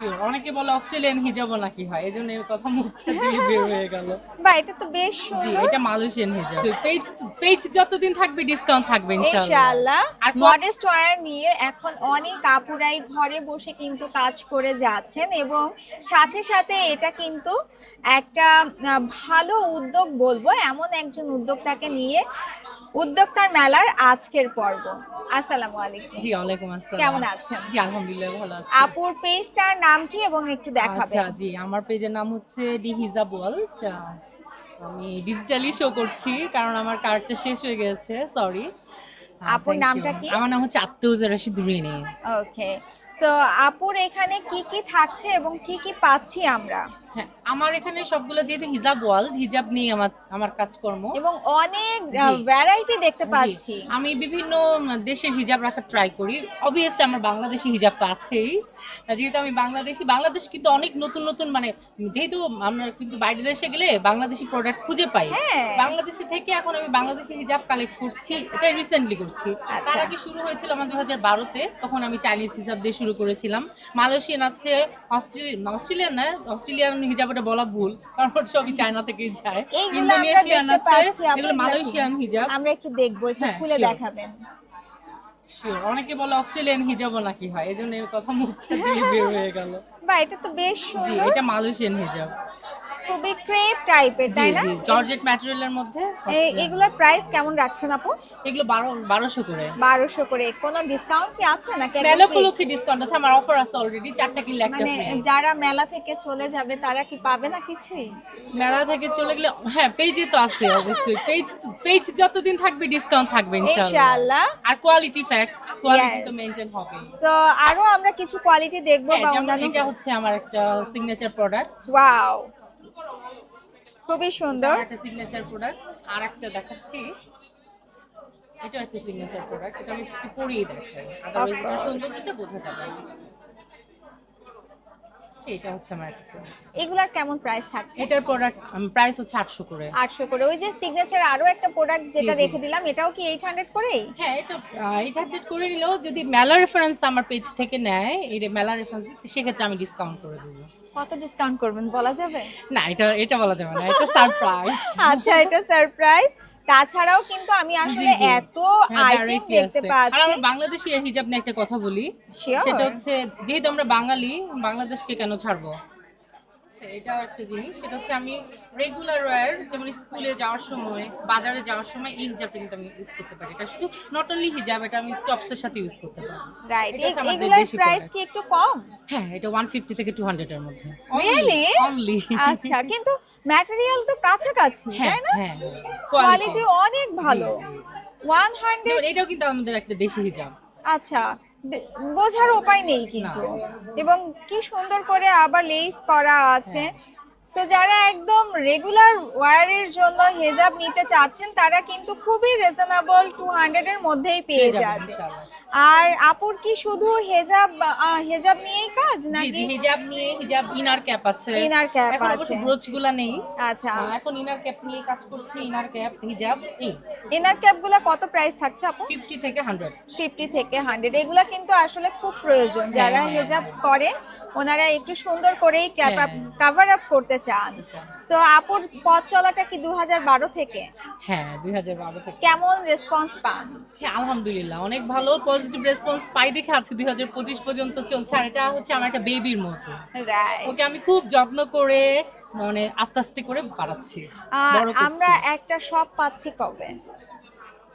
অনেকে বলে অস্ট্রেলিয়ান হিজাবও নাকি হয় এই জন্য কথা মুখটা দিয়ে বের হয়ে। গেল। বা এটা তো বেশ সুন্দর। এটা মালয়েশিয়ান হিজাব। পেজ পেজ যতদিন থাকবে ডিসকাউন্ট থাকবে ইনশাআল্লাহ। আর মডেস্ট ওয়্যার নিয়ে এখন অনেক আপুরাই ঘরে বসে কিন্তু কাজ করে যাচ্ছেন এবং সাথে সাথে এটা কিন্তু একটা ভালো উদ্যোগ বলব এমন একজন উদ্যোক্তাকে নিয়ে উদ্যোক্তার মেলার আজকের পর্ব। আসসালামু আলাইকুম। জি ওয়ালাইকুম আসসালাম। কেমন আছেন? জি আলহামদুলিল্লাহ ভালো আছি। আপুর পেজটার নাম কি এবং একটু দেখাবেন। আচ্ছা জি আমার পেজের নাম হচ্ছে ডি হিজাব ওয়ার্ল্ড আমি ডিজিটালি শো করছি কারণ আমার কার্ডটা শেষ হয়ে গেছে সরি আপুর নামটা কি? আমার নাম হচ্ছে আত্মউজা রশিদ রিনে। ওকে সো আপুর এখানে কি কি থাকছে এবং কি কি পাচ্ছি আমরা? হ্যাঁ আমার এখানে সবগুলো যেহেতু হিজাব ওয়ার্ল্ড হিজাব নিয়ে আমার আমার কাজকর্ম। এবং অনেক ভ্যারাইটি দেখতে পাচ্ছি। আমি বিভিন্ন দেশের হিজাব রাখার ট্রাই করি। অবভিয়াসলি আমার বাংলাদেশি হিজাব তো আছেই। যেহেতু আমি বাংলাদেশি বাংলাদেশ কিন্তু অনেক নতুন নতুন মানে যেহেতু আমরা কিন্তু বাইরে দেশে গেলে বাংলাদেশি প্রোডাক্ট খুঁজে পাই। হ্যাঁ। বাংলাদেশি থেকে এখন আমি বাংলাদেশি হিজাব কালেক্ট করছি এটা রিসেন্টলি করছি। আচ্ছা। তার আগে শুরু হয়েছিল আমার দু হাজার বারোতে তখন আমি চাইনিজ হিসাব দিয়ে শুরু করেছিলাম। মালয়েশিয়ান আছে অস্ট্রেলিয়ান অস্ট্রেলিয়ান না অস্ট্রেলিয়ান হিজাব এটা বলা ভুল কারণ সবই চায়না থেকেই যায় ইন্দোনেশিয়ান আছে এগুলো মালয়েশিয়ান হিজাব। আমরা একটু দেখব একটু হ্যাঁ, খুলে দেখাবেন। অনেকে বলে অস্ট্রেলিয়ান হিজাবও নাকি হয় এই জন্য এই কথা মুখ থেকে বের হয়ে গেল। বা এটা তো বেশ জি সুন্দর। এটা মালয়েশিয়ান হিজাব। খুবই ক্রেপ টাইপের জি তাই না? জি জর্জেট ম্যাটেরিয়ালের মধ্যে এই- এগুলোর প্রাইস কেমন রাখছেন আপু? এগুলো বারো বারোশো করে। বারোশো করে। কোনো ডিসকাউন্ট কি আছে নাকি একদম মেলা fixed? উপলক্ষে ডিসকাউন্ট আছে আমার অফার আছে অলরেডি চারটা কিনলে একটা মানে free। যারা মেলা থেকে চলে যাবে তারা কি পাবে না কিছুই? মেলা থেকে চলে গেলে হ্যাঁ পেজে তো আছে অবশ্যই। পেজ পেজ যতদিন থাকবে ডিসকাউন্ট থাকবে ইনশাআল্লাহ। ইনশাআল্লাহ। আর কোয়ালিটি ফ্যাক্ট কোয়ালিটি Yes. তো মেনটেন হবে তো আরও আমরা কিছু কোয়ালিটি দেখব হ্যাঁ বা অন্যান্য এটা হচ্ছে আমার একটা সিগনেচার প্রোডাক্ট ওয়াও খুবই সুন্দর। একটা সিগনেচার প্রোডাক্ট আর একটা দেখাচ্ছি। এটা একটা সিগনেচার প্রোডাক্ট এটা আমি একটু পরিয়ে দেখাই। আদারওয়াইজ এটা সৌন্দর্যটা বোঝা যাবে। না আচ্ছা, এটা হচ্ছে আমার এগুলার কেমন প্রাইস থাকছে? এটার প্রোডাক্ট প্রাইস হচ্ছে আটশো করে। আটশো করে। ওই যে সিগনেচার আরও একটা প্রোডাক্ট যেটা রেখে দিলাম এটাও কি এইট হান্ড্রেড করেই? হ্যাঁ এটা করে নিলেও যদি মেলা রেফারেন্স আমার পেজ থেকে নেয় এই মেলা রেফারেন্স সেক্ষেত্রে আমি ডিসকাউন্ট করে দেবো। কত ডিসকাউন্ট করবেন বলা যাবে? না এটা এটা বলা যাবে না এটা সারপ্রাইজ আচ্ছা এটা সারপ্রাইজ তাছাড়াও কিন্তু আমি আসলে। এত আইটেম দেখতে আর পাচ্ছি। আমরা বাংলাদেশি হিজাব নিয়ে একটা কথা বলি। সেটা হচ্ছে যেহেতু আমরা বাঙালি বাংলাদেশকে কেন ছাড়বো? আচ্ছা, এটাও একটা জিনিস। সেটা হচ্ছে আমি রেগুলার ওয়্যার যেমন স্কুলে যাওয়ার সময় বাজারে যাওয়ার সময় এই হিজাবটা কিন্তু আমি ইউজ করতে পারি। এটা শুধু নট অনলি হিজাব এটা আমি টপসের সাথে ইউজ করতে পারি। রাইট এগুলোর প্রাইস কি একটু কম? হ্যাঁ এটা ওয়ান ফিফটি থেকে টু হান্ড্রেড এর মধ্যে। Really? অনলি আচ্ছা কিন্তু ম্যাটেরিয়াল তো কাছাকাছি হ্যাঁ তাই না? হ্যাঁ কোয়ালিটি অনেক ভালো। জি, ওয়ান হান্ড্রেড যেমন এটাও কিন্তু আমাদের একটা দেশি হিজাব আচ্ছা বোঝার উপায় নেই কিন্তু। এবং কি সুন্দর করে আবার লেস করা আছে। সো যারা একদম রেগুলার ওয়ারের জন্য হেজাব নিতে চাচ্ছেন তারা কিন্তু খুবই রিজনেবল টু হান্ড্রেড এর মধ্যেই পেয়ে যাবে। আর আপুর কি শুধু হেজাব হেজাব নিয়েই কাজ নাকি জি হিজাব নিয়ে হিজাব ইনার ক্যাপ আছে। ইনার ক্যাপ আছে এখন অবশ্য আছে। ব্রোচগুলা নেই। আচ্ছা। এখন ইনার ক্যাপ নিয়ে কাজ করছি ইনার ক্যাপ হিজাব এই। ইনার ক্যাপগুলা কত প্রাইস থাকছে আপু? ফিফটি থেকে হান্ড্রেড ফিফটি থেকে হান্ড্রেড এগুলা কিন্তু আসলে খুব প্রয়োজন। যারা হ্যাঁ, হেজাব করে ওনারা একটু সুন্দর করেই হ্যাঁ। কাভার আপ করতে চান। সো আপুর পথ চলাটা কি দু থেকে? হ্যাঁ দুই হাজার বারো থেকে। কেমন রেসপন্স পান? হ্যাঁ আলহামদুলিল্লাহ অনেক ভালো পজিটিভ রেসপন্স পাই দেখে আছে দুই হাজার পঁচিশ পর্যন্ত চলছে আর এটা হচ্ছে আমার একটা বেবির মতো। ওকে আমি খুব যত্ন করে মানে আস্তে আস্তে করে বাড়াচ্ছি। বড় আমরা একটা সব পাচ্ছি কবে?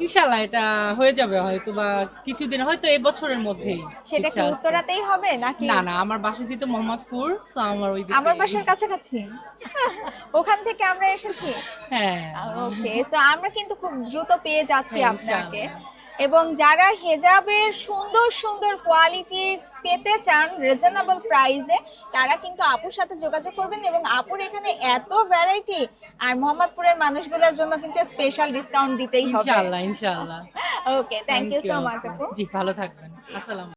ইনশাল্লাহ এটা হয়ে যাবে হয়তো বা কিছুদিন হয়তো এই বছরের মধ্যেই সেটা কি উত্তরাতেই হবে নাকি? না না আমার বাসা যেহেতু মোহাম্মদপুর সো আমার ওই আমার বাসার কাছাকাছি। ওখান থেকে আমরা এসেছি। হ্যাঁ। ওকে সো আমরা কিন্তু খুব দ্রুত পেয়ে যাচ্ছি হ্যাঁ, আপনাকে। ইনশাআল্লাহ। এবং যারা হেজাবের সুন্দর সুন্দর কোয়ালিটি পেতে চান রিজনেবল প্রাইসে তারা কিন্তু আপুর সাথে যোগাযোগ করবেন এবং আপুর এখানে এত ভ্যারাইটি আর মোহাম্মদপুরের মানুষগুলোর জন্য কিন্তু স্পেশাল ডিসকাউন্ট দিতেই হবে। ইনশাআল্লাহ ইনশাআল্লাহ। Okay thank you so much. আপু। জি ভালো থাকবেন। আসসালাম